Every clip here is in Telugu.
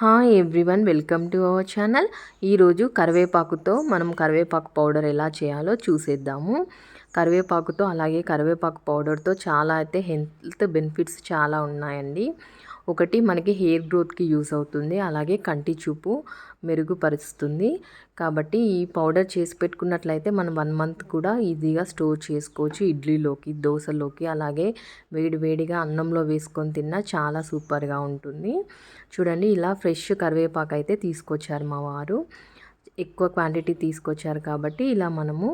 Hi everyone welcome to our channel. ఈరోజు కరివేపాకుతో మనం కరివేపాకు పౌడర్ ఎలా చేయాలో చూసేద్దాము. కరివేపాకుతో అలాగే కరివేపాకు పౌడర్తో చాలా అయితే హెల్త్ బెనిఫిట్స్ చాలా ఉన్నాయండి. ఒకటి మనకి హెయిర్ గ్రోత్కి యూస్ అవుతుంది అలాగే కంటి చూపు మెరుగుపరుస్తుంది. కాబట్టి ఈ పౌడర్ చేసి పెట్టుకున్నట్లయితే మనం వన్ మంత్ కూడా ఈజీగా స్టోర్ చేసుకోవచ్చు ఇడ్లీలోకి దోశలోకి అలాగే వేడి వేడిగా అన్నంలో వేసుకొని తిన్నా చాలా సూపర్గా ఉంటుంది. చూడండి ఇలా ఫ్రెష్ కరివేపాకు అయితే తీసుకొచ్చారు మా వారు. ఎక్కువ క్వాంటిటీ తీసుకొచ్చారు కాబట్టి ఇలా మనము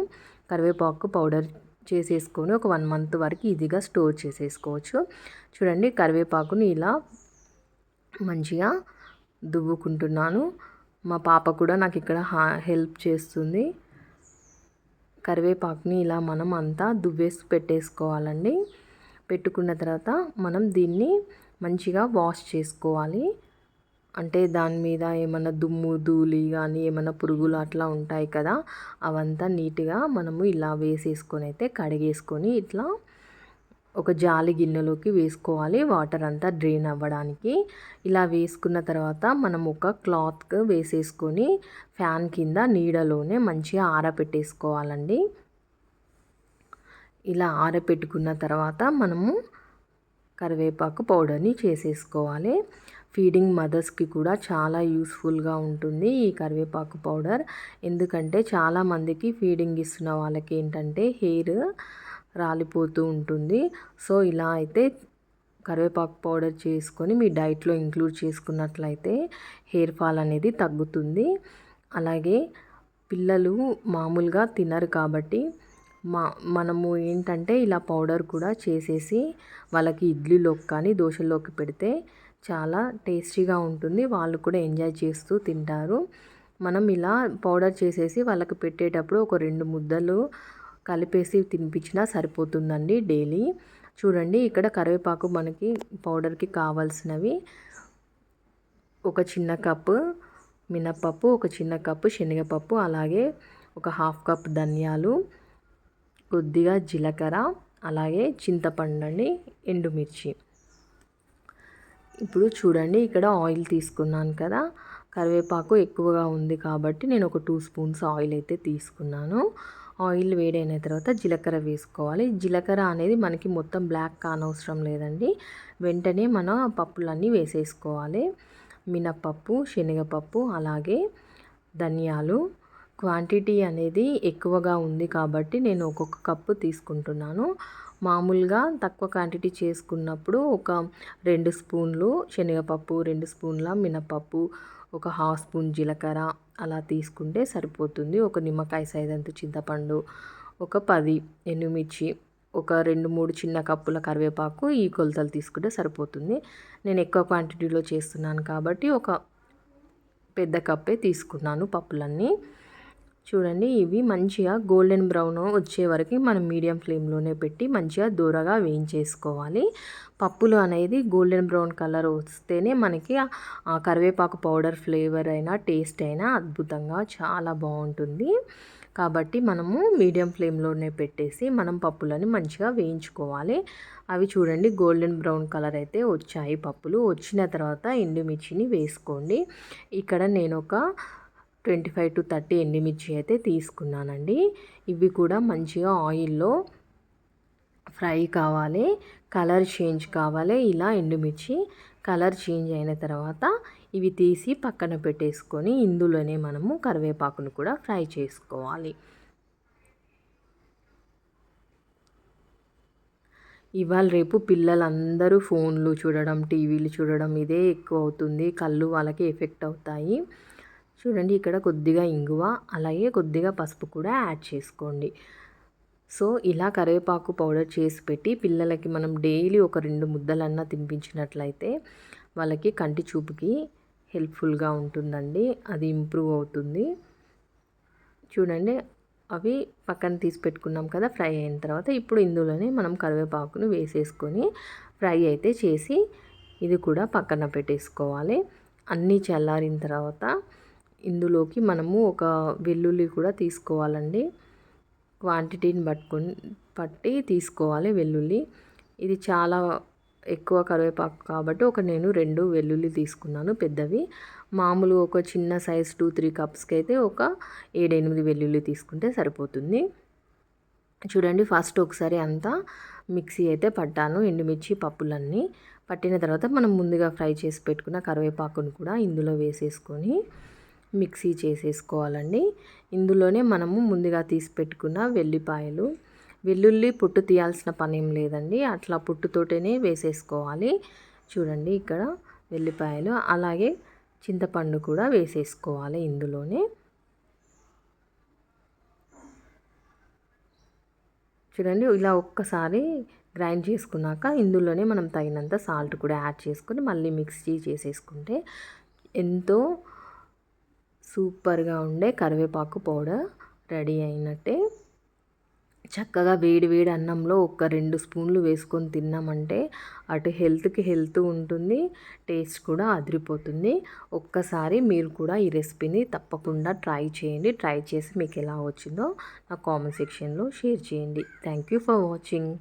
కరివేపాకు పౌడర్ చేసేసుకొని ఒక వన్ మంత్ వరకు ఈజీగా స్టోర్ చేసేసుకోవచ్చు. చూడండి కరివేపాకుని ఇలా మంచిగా దువ్వుకుంటున్నాను. మా పాప కూడా నాకు ఇక్కడ హెల్ప్ చేస్తుంది. కరివేపాకుని ఇలా మనం అంతా దువ్వేసి పెట్టేసుకోవాలండి. పెట్టుకున్న తర్వాత మనం దీన్ని మంచిగా వాష్ చేసుకోవాలి. అంటే దాని మీద ఏమైనా దుమ్ము ధూళి కానీ ఏమైనా పురుగులు అట్లా ఉంటాయి కదా అవంతా నీట్గా మనము ఇలా వేసేసుకొని అయితే కడిగేసుకొని ఇట్లా ఒక జాలి గిన్నెలోకి వేసుకోవాలి. వాటర్ అంతా డ్రైన్ అవ్వడానికి. ఇలా వేసుకున్న తర్వాత మనం ఒక క్లాత్ వేసేసుకొని ఫ్యాన్ కింద నీడలోనే మంచిగా ఆరపెట్టేసుకోవాలండి. ఇలా ఆరపెట్టుకున్న తర్వాత మనము కరివేపాకు పౌడర్ని చేసేసుకోవాలి. ఫీడింగ్ మదర్స్కి కూడా చాలా యూస్ఫుల్గా ఉంటుంది ఈ కరివేపాకు పౌడర్. ఎందుకంటే చాలామందికి ఫీడింగ్ ఇస్తున్న వాళ్ళకి ఏంటంటే హెయిర్ రాలిపోతూ ఉంటుంది. సో ఇలా అయితే కరివేపాకు పౌడర్ చేసుకొని మీ డైట్లో ఇంక్లూడ్ చేసుకున్నట్లయితే హెయిర్ ఫాల్ అనేది తగ్గుతుంది. అలాగే పిల్లలు మామూలుగా తినరు కాబట్టి మా మనము ఏంటంటే ఇలా పౌడర్ కూడా చేసేసి వాళ్ళకి ఇడ్లీలోకి కానీ దోశలోకి పెడితే చాలా టేస్టీగా ఉంటుంది. వాళ్ళు కూడా ఎంజాయ్ చేస్తూ తింటారు. మనం ఇలా పౌడర్ చేసేసి వాళ్ళకి పెట్టేటప్పుడు ఒక రెండు ముద్దలు కలిపేసి తినిపించినా సరిపోతుందండి డైలీ. చూడండి ఇక్కడ కరివేపాకు మనకి పౌడర్కి కావాల్సినవి. ఒక చిన్న కప్పు మినప్పప్పు ఒక చిన్న కప్పు శనగపప్పు అలాగే ఒక హాఫ్ కప్ ధనియాలు కొద్దిగా జీలకర్ర అలాగే చింతపండు అండి ఎండుమిర్చి. ఇప్పుడు చూడండి ఇక్కడ ఆయిల్ తీసుకున్నాను కదా. కరివేపాకు ఎక్కువగా ఉంది కాబట్టి నేను ఒక టూ స్పూన్స్ ఆయిల్ అయితే తీసుకున్నాను. ఆయిల్ వేడైన తర్వాత జీలకర్ర వేసుకోవాలి. జీలకర్ర అనేది మనకి మొత్తం బ్లాక్ కానవసరం లేదండి. వెంటనే మన పప్పులన్నీ వేసేసుకోవాలి. మినప్పప్పు శనగపప్పు అలాగే ధనియాలు. క్వాంటిటీ అనేది ఎక్కువగా ఉంది కాబట్టి నేను ఒక్కొక్క కప్పు తీసుకుంటున్నాను. మామూలుగా తక్కువ క్వాంటిటీ చేసుకున్నప్పుడు ఒక రెండు స్పూన్లు శనగపప్పు రెండు స్పూన్ల మినపప్పు ఒక హాఫ్ స్పూన్ జీలకర్ర అలా తీసుకుంటే సరిపోతుంది. ఒక నిమ్మకాయ సైజంత చింతపండు ఒక పది ఎండుమిర్చి ఒక రెండు మూడు చిన్న కప్పుల కరివేపాకు ఈ కొలతలు తీసుకుంటే సరిపోతుంది. నేను ఎక్కువ క్వాంటిటీలో చేస్తున్నాను కాబట్టి ఒక పెద్ద కప్పే తీసుకున్నాను పప్పులన్నీ. చూడండి ఇవి మంచిగా గోల్డెన్ బ్రౌన్ వచ్చే వరకు మనం మీడియం ఫ్లేమ్లోనే పెట్టి మంచిగా దూరగా వేయించేసుకోవాలి. పప్పులు అనేది గోల్డెన్ బ్రౌన్ కలర్ వస్తేనే మనకి కరివేపాకు పౌడర్ ఫ్లేవర్ అయినా టేస్ట్ అయినా అద్భుతంగా చాలా బాగుంటుంది. కాబట్టి మనము మీడియం ఫ్లేమ్లోనే పెట్టేసి మనం పప్పులని మంచిగా వేయించుకోవాలి. అవి చూడండి గోల్డెన్ బ్రౌన్ కలర్ అయితే వచ్చాయి పప్పులు. వచ్చిన తర్వాత ఎండుమిర్చిని వేసుకోండి. ఇక్కడ నేను ఒక ట్వంటీ ఫైవ్ టు థర్టీ ఎండుమిర్చి అయితే తీసుకున్నానండి. ఇవి కూడా మంచిగా ఆయిల్లో ఫ్రై కావాలి కలర్ చేంజ్ కావాలి ఇలా ఎండుమిర్చి కలర్ చేంజ్ అయిన తర్వాత ఇవి తీసి పక్కన పెట్టేసుకొని ఇందులోనే మనము కరివేపాకును కూడా ఫ్రై చేసుకోవాలి. ఇవాళ రేపు పిల్లలందరూ ఫోన్లు చూడడం టీవీలు చూడడం ఇదే ఎక్కువ అవుతుంది. కళ్ళు వాళ్ళకి ఎఫెక్ట్ అవుతాయి. చూడండి ఇక్కడ కొద్దిగా ఇంగువ అలాగే కొద్దిగా పసుపు కూడా యాడ్ చేసుకోండి. సో ఇలా కరివేపాకు పౌడర్ చేసి పెట్టి పిల్లలకి మనం డైలీ ఒక రెండు ముద్దలన్నా తినిపించినట్లయితే వాళ్ళకి కంటి చూపుకి హెల్ప్ఫుల్గా ఉంటుందండి. అది ఇంప్రూవ్ అవుతుంది. చూడండి అవి పక్కన తీసి పెట్టుకున్నాం కదా ఫ్రై అయిన తర్వాత ఇప్పుడు ఇందులోనే మనం కరివేపాకును వేసేసుకొని ఫ్రై అయితే చేసి ఇది కూడా పక్కన పెట్టేసుకోవాలి. అన్నీ చల్లారిన తర్వాత ఇందులోకి మనము ఒక వెల్లుల్లి కూడా తీసుకోవాలండి. క్వాంటిటీని పట్టుకొని పట్టి తీసుకోవాలి వెల్లుల్లి. ఇది చాలా ఎక్కువ కరివేపాకు కాబట్టి ఒక నేను రెండు వెల్లుల్లి తీసుకున్నాను పెద్దవి. మామూలు ఒక చిన్న సైజ్ టూ త్రీ కప్స్కి అయితే ఒక ఏడెనిమిది వెల్లుల్లి తీసుకుంటే సరిపోతుంది. చూడండి ఫస్ట్ ఒకసారి అంతా మిక్సీ అయితే పట్టాను ఎండుమిర్చి పప్పులన్నీ. పట్టిన తర్వాత మనం ముందుగా ఫ్రై చేసి పెట్టుకున్న కరివేపాకును కూడా ఇందులో వేసేసుకొని మిక్సీ చేసేసుకోవాలండి. ఇందులోనే మనము ముందుగా తీసి పెట్టుకున్న వెల్లిపాయలు. వెల్లుల్లి పుట్టు తీయాల్సిన పని ఏం లేదండి. అట్లా పుట్టుతోటనే వేసేసుకోవాలి. చూడండి ఇక్కడ వెల్లిపాయలు. అలాగే చింతపండు కూడా వేసేసుకోవాలి ఇందులోనే. చూడండి ఇలా ఒక్కసారి గ్రైండ్ చేసుకున్నాక ఇందులోనే మనం తగినంత సాల్ట్ కూడా యాడ్ చేసుకొని మళ్ళీ మిక్సీ చేసేసుకుంటే ఎంతో సూపర్గా ఉండే కరివేపాకు పౌడర్ రెడీ అయినట్టే. చక్కగా వేడి వేడి అన్నంలో ఒక రెండు స్పూన్లు వేసుకొని తిన్నామంటే అటు హెల్త్కి హెల్త్ ఉంటుంది టేస్ట్ కూడా అదిరిపోతుంది. ఒక్కసారి మీరు కూడా ఈ రెసిపీని తప్పకుండా ట్రై చేయండి. ట్రై చేసి మీకు ఎలా వచ్చిందో నా కామెంట్ సెక్షన్లో షేర్ చేయండి. Thank you for watching.